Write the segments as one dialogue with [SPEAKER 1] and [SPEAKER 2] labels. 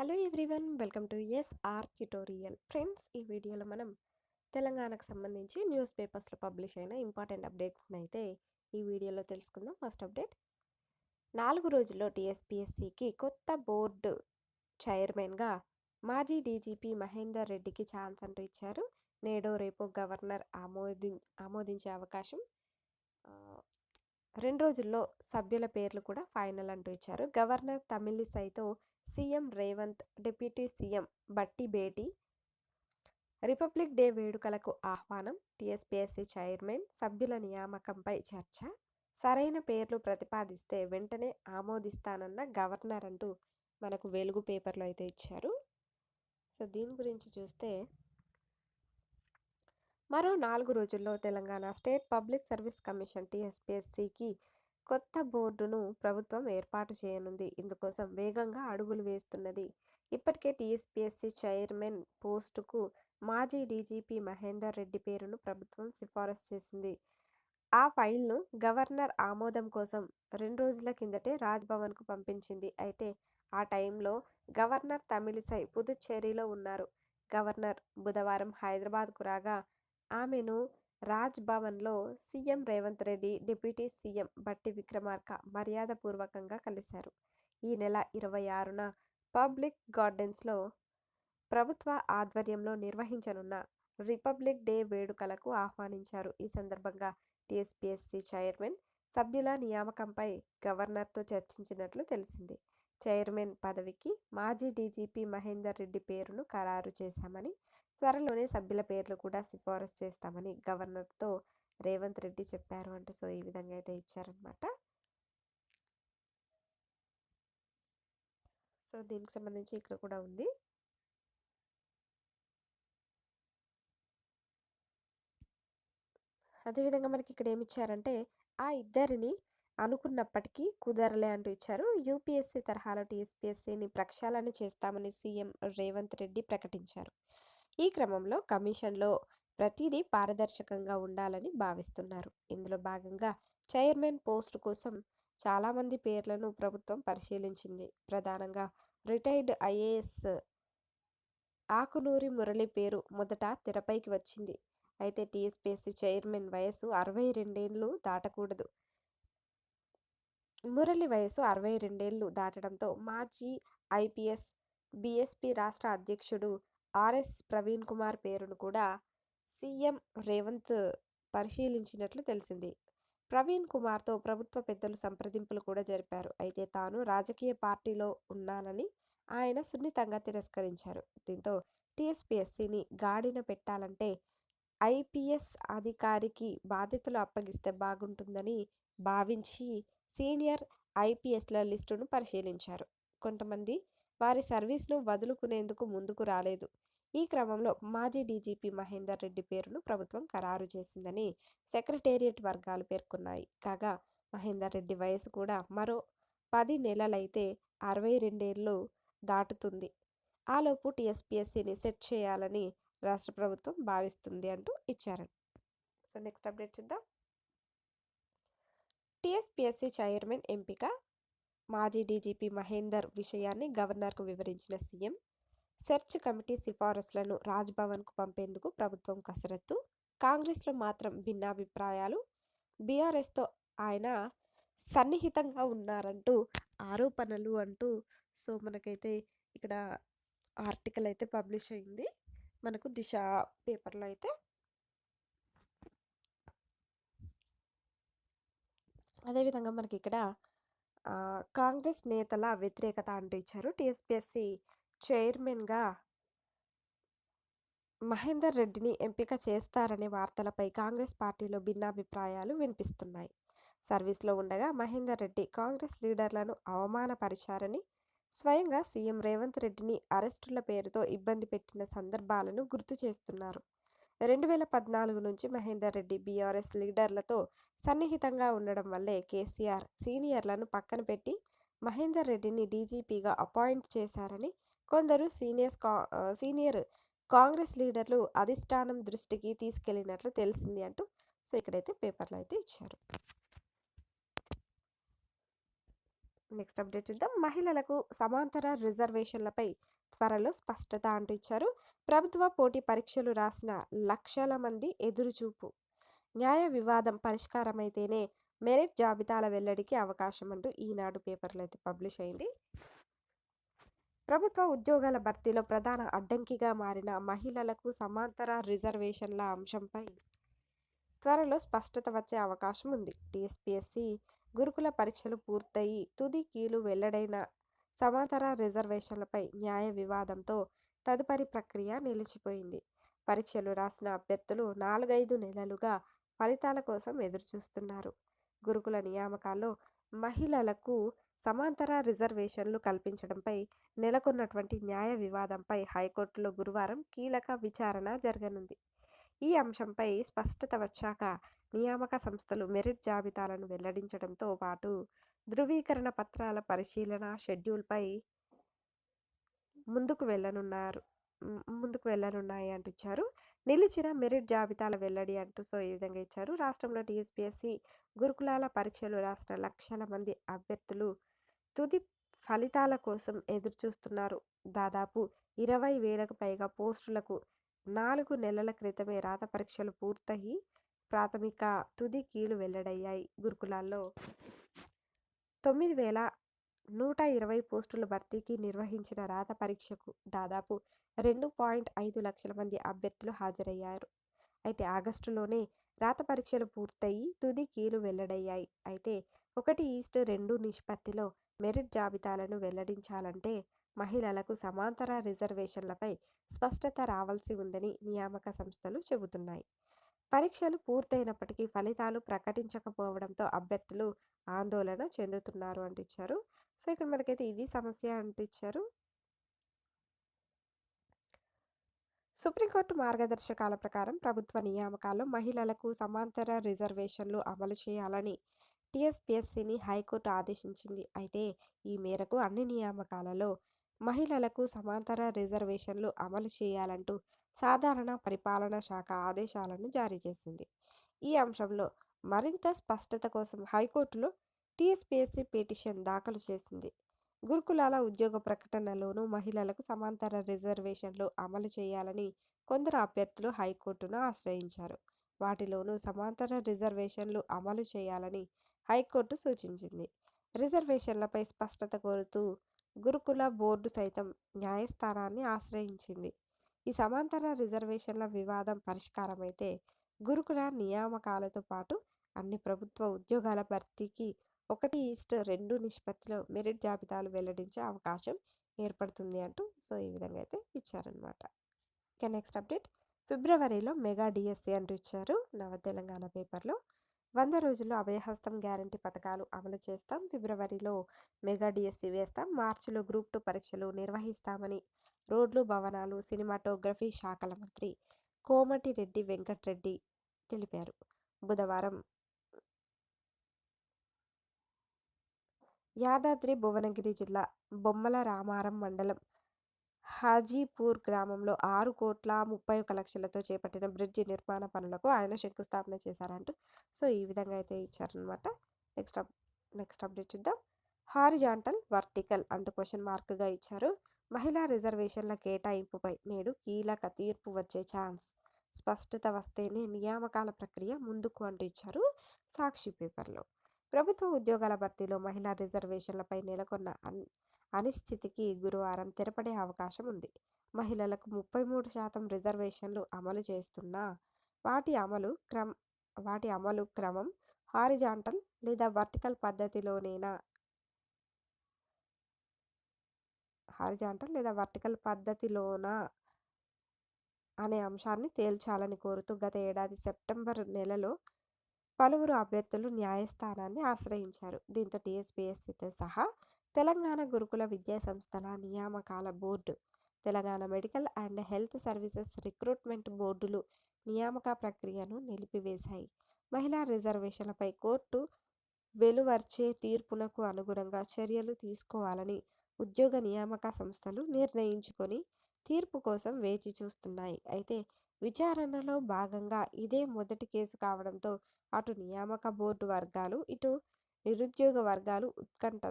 [SPEAKER 1] Hello everyone welcome to S R tutorial. Friends ఈ వీడియోలో మనం తెలంగాణకు సంబంధించి న్యూస్ పేపర్స్లో పబ్లిష్ అయిన ఇంపార్టెంట్ అప్డేట్స్ని అయితే ఈ వీడియోలో తెలుసుకుందాం. First update. నాలుగు రోజుల్లో టీఎస్పీఎస్సికి కొత్త బోర్డు చైర్మన్గా మాజీ డీజీపీ మహేందర్ రెడ్డికి ఛాన్స్ అంటూ ఇచ్చారు. నేడో రేపు గవర్నర్ ఆమోది ఆమోదించే అవకాశం రెండు రోజుల్లో సభ్యుల పేర్లు కూడా ఫైనల్ అంటూ ఇచ్చారు. Governor తమిళిసైతో CM Revanth deputy CM Bhatti భేటీ రిపబ్లిక్ డే వేడుకలకు ఆహ్వానం టీఎస్పీఎస్సీ చైర్మన్ సభ్యుల నియామకంపై చర్చ సరైన పేర్లు ప్రతిపాదిస్తే వెంటనే ఆమోదిస్తానన్న గవర్నర్ అంటూ మనకు వెలుగు పేపర్లో అయితే ఇచ్చారు. సో దీని గురించి చూస్తే మరో నాలుగు రోజుల్లో Telangana state public service commission టీఎస్పీఎస్సికి కొత్త బోర్డును ప్రభుత్వం ఏర్పాటు చేయనుంది. ఇందుకోసం వేగంగా అడుగులు వేస్తున్నది. ఇప్పటికే టీఎస్పీఎస్సీ చైర్మన్ పోస్టుకు మాజీ డీజీపీ మహేందర్ రెడ్డి పేరును ప్రభుత్వం సిఫారసు చేసింది. ఆ ఫైల్ను గవర్నర్ ఆమోదం కోసం రెండు రోజుల కిందటే రాజ్భవన్కు పంపించింది. అయితే ఆ టైంలో గవర్నర్ తమిళిసై పుదుచ్చేరిలో ఉన్నారు. గవర్నర్ బుధవారం హైదరాబాద్కు రాగా ఆమెను రాజ్ భవన్లో CM Revanth Reddy deputy CM Bhatti Vikramarka మర్యాదపూర్వకంగా కలిశారు. ఈ నెల ఇరవై ఆరున పబ్లిక్ గార్డెన్స్లో ప్రభుత్వ ఆధ్వర్యంలో నిర్వహించనున్న రిపబ్లిక్ డే వేడుకలకు ఆహ్వానించారు. ఈ సందర్భంగా టీఎస్పీఎస్సీ చైర్మన్ సభ్యుల నియామకంపై గవర్నర్తో చర్చించినట్లు తెలిసింది. చైర్మన్ పదవికి మాజీ డీజీపీ మహేందర్ రెడ్డి పేరును ఖరారు చేశామని త్వరలోనే సభ్యుల పేర్లు కూడా సిఫారసు చేస్తామని గవర్నర్తో రేవంత్ రెడ్డి చెప్పారు అంటే సో ఈ విధంగా అయితే ఇచ్చారనమాట సో దీనికి సంబంధించి ఇక్కడ కూడా ఉంది. అదేవిధంగా మనకి ఇక్కడ ఏమి ఇచ్చారంటే ఆ ఇద్దరిని అనుకున్నప్పటికీ కుదరలే అంటూ ఇచ్చారు. యూపీఎస్సీ తరహాలో టీఎస్పీఎస్సీని ప్రక్షాళన చేస్తామని సీఎం రేవంత్ రెడ్డి ప్రకటించారు. ఈ క్రమంలో కమిషన్లో ప్రతిదీ పారదర్శకంగా ఉండాలని భావిస్తున్నారు. ఇందులో భాగంగా చైర్మన్ పోస్టు కోసం చాలామంది పేర్లను ప్రభుత్వం పరిశీలించింది. ప్రధానంగా రిటైర్డ్ ఐఏఎస్ ఆకునూరి మురళి పేరు మొదట తెరపైకి వచ్చింది. అయితే టీఎస్పీఎస్సీ చైర్మన్ వయసు అరవై రెండేళ్ళు దాటకూడదు. మురళి వయసు అరవై రెండేళ్ళు దాటడంతో మాజీ ఐపీఎస్ బీఎస్పీ రాష్ట్ర అధ్యక్షుడు ఆర్ఎస్ ప్రవీణ్ కుమార్ పేరును కూడా సీఎం రేవంత్ పరిశీలించినట్లు తెలిసింది. ప్రవీణ్ కుమార్తో ప్రభుత్వ పెద్దలు సంప్రదింపులు కూడా జరిపారు. అయితే తాను రాజకీయ పార్టీలో ఉన్నానని ఆయన సున్నితంగా తిరస్కరించారు. దీంతో టీఎస్పీఎస్సీని గాడిన పెట్టాలంటే ఐపీఎస్ అధికారికి బాధ్యతలు అప్పగిస్తే బాగుంటుందని భావించి సీనియర్ ఐపీఎస్ల లిస్టును పరిశీలించారు. కొంతమంది వారి సర్వీస్ను వదులుకునేందుకు ముందుకు రాలేదు. ఈ క్రమంలో మాజీ డీజీపీ మహేందర్ రెడ్డి పేరును ప్రభుత్వం ఖరారు చేసిందని సెక్రటేరియట్ వర్గాలు పేర్కొన్నాయి. కాగా మహేందర్ రెడ్డి వయసు కూడా మరో పది నెలలైతే అరవై రెండేళ్ళు దాటుతుంది. ఆలోపు టీఎస్పీఎస్సీని సెట్ చేయాలని రాష్ట్ర ప్రభుత్వం భావిస్తుంది అంటూ ఇచ్చారని సో నెక్స్ట్ అప్డేట్ చూద్దాం. టీఎస్పీఎస్సీ చైర్మన్ ఎంపిక మాజీ డీజీపీ మహేందర్ విషయాన్ని గవర్నర్కు వివరించిన సీఎం సెర్చ్ కమిటీ సిఫారసులను రాజ్భవన్కు పంపేందుకు ప్రభుత్వం కసరత్తు కాంగ్రెస్లో మాత్రం భిన్నాభిప్రాయాలు బీఆర్ఎస్తో ఆయన సన్నిహితంగా ఉన్నారంటూ ఆరోపణలు అంటూ సో మనకైతే ఇక్కడ ఆర్టికల్ అయితే పబ్లిష్ అయింది. మనకు దిశ పేపర్లో అయితే అదేవిధంగా మనకి ఇక్కడ కాంగ్రెస్ నేతల వ్యతిరేకత అంటూ ఇచ్చారు. టీఎస్పీఎస్సి చైర్మన్గా మహేందర్ రెడ్డిని ఎంపిక చేస్తారనే వార్తలపై కాంగ్రెస్ పార్టీలో భిన్నాభిప్రాయాలు వినిపిస్తున్నాయి. సర్వీస్లో ఉండగా మహేందర్ రెడ్డి కాంగ్రెస్ లీడర్లను అవమానపరిచారని స్వయంగా సీఎం రేవంత్ రెడ్డిని అరెస్టుల పేరుతో ఇబ్బంది పెట్టిన సందర్భాలను గుర్తు చేస్తున్నారు. రెండు వేల పద్నాలుగు నుంచి మహేందర్ రెడ్డి బీఆర్ఎస్ లీడర్లతో సన్నిహితంగా ఉండడం వల్లే కేసీఆర్ సీనియర్లను పక్కన పెట్టి మహేందర్ రెడ్డిని డీజీపీగా అపాయింట్ చేశారని కొందరు సీనియర్స్ కా సీనియర్ కాంగ్రెస్ లీడర్లు అధిష్టానం దృష్టికి తీసుకెళ్ళినట్లు తెలిసింది అంటూ సో ఇక్కడైతే పేపర్లో అయితే ఇచ్చారు. నెక్స్ట్ అప్డేట్ చూద్దాం. మహిళలకు సమాంతర రిజర్వేషన్లపై త్వరలో స్పష్టత అంటూ ఇచ్చారు ప్రభుత్వ పోటీ పరీక్షలు రాసిన లక్షల మంది ఎదురుచూపు. న్యాయ వివాదం పరిష్కారమైతేనే మెరిట్ జాబితాల వెల్లడికి అవకాశం అంటూ ఈనాడు పేపర్లో అయితే పబ్లిష్ అయింది. ప్రభుత్వ ఉద్యోగాల భర్తీలో ప్రధాన అడ్డంకిగా మారిన మహిళలకు సమాంతర రిజర్వేషన్ల అంశంపై త్వరలో స్పష్టత వచ్చే అవకాశం ఉంది. టీఎస్పీఎస్సీ గురుకుల పరీక్షలు పూర్తయి తుది కీలు వెల్లడైన సమాంతర రిజర్వేషన్లపై న్యాయ వివాదంతో తదుపరి ప్రక్రియ నిలిచిపోయింది. పరీక్షలు రాసిన అభ్యర్థులు నాలుగైదు నెలలుగా ఫలితాల కోసం ఎదురుచూస్తున్నారు. గురుకుల నియామకాల్లో మహిళలకు సమాంతర రిజర్వేషన్లు కల్పించడంపై నెలకొన్నటువంటి న్యాయ వివాదంపై హైకోర్టులో గురువారం కీలక విచారణ జరగనుంది. ఈ అంశంపై స్పష్టత వచ్చాక నియామక సంస్థలు మెరిట్ జాబితాలను వెల్లడించడంతో పాటు ధృవీకరణ పత్రాల పరిశీలన షెడ్యూల్పై ముందుకు వెళ్ళనున్నారు. ముందుకు వెళ్ళనున్నాయి అంటూ ఇచ్చారు నిలిచిన మెరిట్ జాబితాల వెల్లడి అంటూ సో ఈ విధంగా ఇచ్చారు. రాష్ట్రంలో టీఎస్పీఎస్సి గురుకులాల పరీక్షలు రాసిన లక్షల మంది అభ్యర్థులు తుది ఫలితాల కోసం ఎదురుచూస్తున్నారు. దాదాపు ఇరవై వేలకు పైగా పోస్టులకు నాలుగు నెలల క్రితమే రాత పరీక్షలు పూర్తయి ప్రాథమిక తుది కీలు వెల్లడయ్యాయి గురుకులాల్లో. తొమ్మిది వేల నూట ఇరవై పోస్టుల భర్తీకి నిర్వహించిన రాత పరీక్షకు దాదాపు రెండు పాయింట్ ఐదు లక్షల మంది అభ్యర్థులు హాజరయ్యారు. అయితే ఆగస్టులోనే రాత పరీక్షలు పూర్తయి తుది కీలు వెల్లడయ్యాయి. అయితే ఒకటి ఈస్ట్ రెండు నిష్పత్తిలో మెరిట్ జాబితాలను వెల్లడించాలంటే మహిళలకు సమాంతర రిజర్వేషన్లపై స్పష్టత రావాల్సి ఉందని నియామక సంస్థలు చెబుతున్నాయి. పరీక్షలు పూర్తయినప్పటికీ ఫలితాలు ప్రకటించకపోవడంతో అభ్యర్థులు ఆందోళన చెందుతున్నారు అంటిచ్చారు సో ఇక్కడ మనకైతే ఇది సమస్య అంటిచ్చారు సుప్రీంకోర్టు మార్గదర్శకాల ప్రకారం ప్రభుత్వ నియామకాల్లో మహిళలకు సమాంతర రిజర్వేషన్లు అమలు చేయాలని టీఎస్పీఎస్సీని హైకోర్టు ఆదేశించింది. అయితే ఈ మేరకు అన్ని నియామకాలలో మహిళలకు సమాంతర రిజర్వేషన్లు అమలు చేయాలంటూ సాధారణ పరిపాలన శాఖ ఆదేశాలను జారీ చేసింది. ఈ అంశంలో మరింత స్పష్టత కోసం హైకోర్టులో టీఎస్పీఎస్సీ పిటిషన్ దాఖలు చేసింది. గురుకులాల ఉద్యోగ ప్రకటనలోనూ మహిళలకు సమాంతర రిజర్వేషన్లు అమలు చేయాలని కొందరు అభ్యర్థులు హైకోర్టును ఆశ్రయించారు. వాటిలోనూ సమాంతర రిజర్వేషన్లు అమలు చేయాలని హైకోర్టు సూచించింది. రిజర్వేషన్లపై స్పష్టత కోరుతూ గురుకుల బోర్డు సైతం న్యాయస్థానాన్ని ఆశ్రయించింది. ఈ సమాంతర రిజర్వేషన్ల వివాదం పరిష్కారమైతే గురుకుల నియామకాలతో పాటు అన్ని ప్రభుత్వ ఉద్యోగాల భర్తీకి ఒకటి ఈస్ట్ రెండు నిష్పత్తిలో మెరిట్ జాబితాలు వెల్లడించే అవకాశం ఏర్పడుతుంది అంటూ సో ఈ విధంగా అయితే ఇచ్చారనమాట ఇక నెక్స్ట్ అప్డేట్. ఫిబ్రవరిలో మెగా డిఎస్సి అంటూ ఇచ్చారు నవ తెలంగాణ పేపర్లో. వంద రోజుల్లో అభయహస్తం గ్యారంటీ పథకాలు అమలు చేస్తాం. ఫిబ్రవరిలో మెగా డిఎస్సి వేస్తాం. మార్చిలో గ్రూప్ టూ పరీక్షలు నిర్వహిస్తామని రోడ్లు భవనాలు సినిమాటోగ్రఫీ శాఖల మంత్రి కోమటిరెడ్డి వెంకట్రెడ్డి తెలిపారు. బుధవారం యాదాద్రి భువనగిరి జిల్లా బొమ్మల రామారం మండలం హాజీపూర్ గ్రామంలో ఆరు కోట్ల ముప్పై ఒక లక్షలతో చేపట్టిన బ్రిడ్జి నిర్మాణ పనులకు ఆయన శంకుస్థాపన చేశారంటూ సో ఈ విధంగా అయితే ఇచ్చారనమాట నెక్స్ట్ అప్ నెక్స్ట్ అప్డేట్ చూద్దాం. హారిజాంటల్ వర్టికల్ అంటూ క్వశ్చన్ మార్క్గా ఇచ్చారు. మహిళా రిజర్వేషన్ల కేటాయింపుపై నేడు కీలక తీర్పు వచ్చే ఛాన్స్ స్పష్టత వస్తేనే నియామకాల ప్రక్రియ ముందుకు అంటూ ఇచ్చారు సాక్షి పేపర్లో. ప్రభుత్వ ఉద్యోగాల భర్తీలో మహిళా రిజర్వేషన్లపై నెలకొన్న అనిశ్చితికి గురువారం తెరపడే అవకాశం ఉంది. మహిళలకు ముప్పై మూడు శాతం రిజర్వేషన్లు అమలు చేస్తున్నా వాటి అమలు క్రమ వాటి అమలు క్రమం హారిజాంటల్ లేదా వర్టికల్ పద్ధతిలోనేనా హారిజాంటల్ లేదా వర్టికల్ పద్ధతిలోన అనే అంశాన్ని తేల్చాలని కోరుతూ గత ఏడాది సెప్టెంబర్ నెలలో పలువురు అభ్యర్థులు న్యాయస్థానాన్ని ఆశ్రయించారు. దీంతో టీఎస్పీఎస్సీతో సహా తెలంగాణ గురుకుల విద్యా సంస్థల నియామకాల board Telangana medical and health services recruitment బోర్డులు నియామక ప్రక్రియను నిలిపివేశాయి. మహిళా రిజర్వేషన్లపై కోర్టు వెలువర్చే తీర్పునకు అనుగుణంగా చర్యలు తీసుకోవాలని ఉద్యోగ నియామక సంస్థలు నిర్ణయించుకొని తీర్పు కోసం వేచి చూస్తున్నాయి. అయితే విచారణలో భాగంగా ఇదే మొదటి కేసు కావడంతో అటు నియామక బోర్డు వర్గాలు ఇటు నిరుద్యోగ వర్గాలు ఉత్కంఠ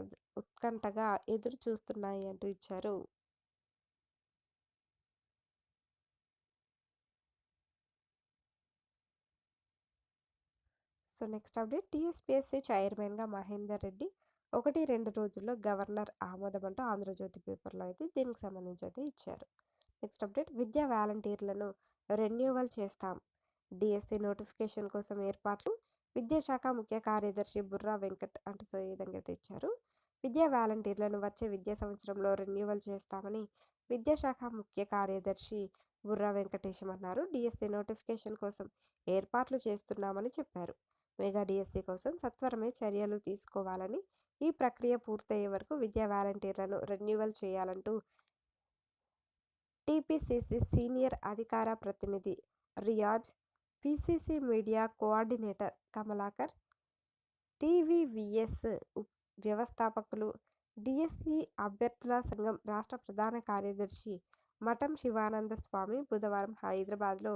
[SPEAKER 1] ఉత్కంఠగా ఎదురు చూస్తున్నాయి అంటూ ఇచ్చారు. So next update. టీఎస్పీఎస్సీ చైర్మన్గా మహేందర్ రెడ్డి ఒకటి రెండు రోజుల్లో గవర్నర్ ఆమోదం అంటూ ఆంధ్రజ్యోతి పేపర్లో అయితే దీనికి సంబంధించి అయితే ఇచ్చారు. నెక్స్ట్ అప్డేట్ విద్యా వాలంటీర్లను రెన్యూవల్ చేస్తాం. డిఎస్సి నోటిఫికేషన్ కోసం ఏర్పాట్లు విద్యాశాఖ ముఖ్య కార్యదర్శి బుర్రా వెంకట్ అంటూ సో ఈ విధంగా అయితే ఇచ్చారు. విద్యా వాలంటీర్లను వచ్చే విద్యా సంవత్సరంలో రెన్యూవల్ చేస్తామని విద్యాశాఖ ముఖ్య కార్యదర్శి బుర్రా వెంకటేశం అన్నారు. డిఎస్సి నోటిఫికేషన్ కోసం ఏర్పాట్లు చేస్తున్నామని చెప్పారు. మెగా డిఎస్సి కోసం సత్వరమే చర్యలు తీసుకోవాలని ఈ ప్రక్రియ పూర్తయ్యే వరకు విద్యా వాలంటీర్లను రెన్యువల్ చేయాలంటూ టీపీసీసీ సీనియర్ అధికార ప్రతినిధి Riaz PCC media coordinator Kamalakar TVVS వ్యవస్థాపకులు డిఎస్సి అభ్యర్థుల సంఘం రాష్ట్ర ప్రధాన కార్యదర్శి మఠం శివానంద స్వామి బుధవారం హైదరాబాద్లో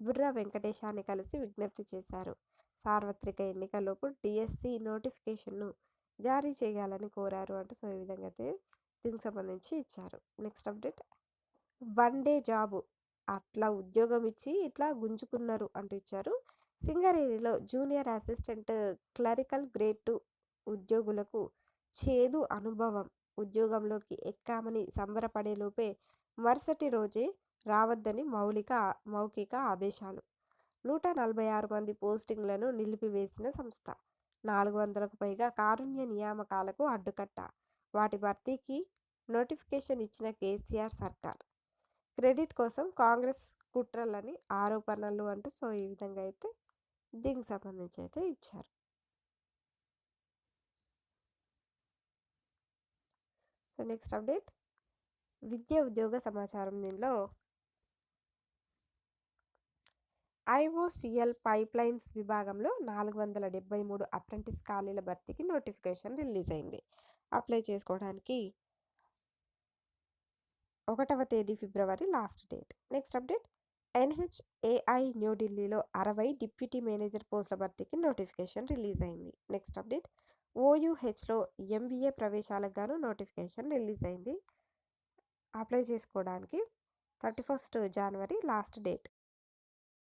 [SPEAKER 1] బుర్రా వెంకటేశాన్ని కలిసి విజ్ఞప్తి చేశారు. సార్వత్రిక ఎన్నికల్లోపు డిఎస్సి నోటిఫికేషన్ను జారీ చేయాలని కోరారు అంటూ సో ఈ విధంగా అయితే దీనికి సంబంధించి ఇచ్చారు. Next update. One day job అట్లా ఉద్యోగం ఇచ్చి ఇట్లా గుంజుకున్నారు అంటూ ఇచ్చారు. సింగరేణిలో junior assistant clerical grade two ఉద్యోగులకు చేదు అనుభవం. ఉద్యోగంలోకి ఎక్కామని సంబరపడేలోపే మరుసటి రోజే రావద్దని మౌలిక మౌఖిక ఆదేశాలు. నూట నలభై ఆరు మంది పోస్టింగ్లను నిలిపివేసిన సంస్థ. నాలుగు వందలకు పైగా కారుణ్య నియామకాలకు అడ్డుకట్ట. వాటి భర్తీకి నోటిఫికేషన్ ఇచ్చిన కేసీఆర్ సర్కార్. క్రెడిట్ కోసం కాంగ్రెస్ కుట్రలని ఆరోపణలు అంటూ సో ఈ విధంగా అయితే దీనికి సంబంధించి అయితే ఇచ్చారు. So next update. విద్య ఉద్యోగ సమాచారం దీనిలో ఐఓసిఎల్ పైప్లైన్స్ విభాగంలో నాలుగు వందల డెబ్బై మూడు అప్రెంటిస్ ఖాళీల భర్తీకి నోటిఫికేషన్ రిలీజ్ అయింది. అప్లై చేసుకోవడానికి ఒకటవ తేదీ ఫిబ్రవరి last date. Next update. NHAI న్యూఢిల్లీలో అరవై డిప్యూటీ మేనేజర్ పోస్టుల భర్తీకి నోటిఫికేషన్ రిలీజ్ అయింది. Next update. ఓయూహెచ్లో ఎంబీఏ ప్రవేశాలకు గాను నోటిఫికేషన్ రిలీజ్ అయింది. అప్లై చేసుకోవడానికి థర్టీ ఫస్ట్ జనవరి లాస్ట్ డేట్.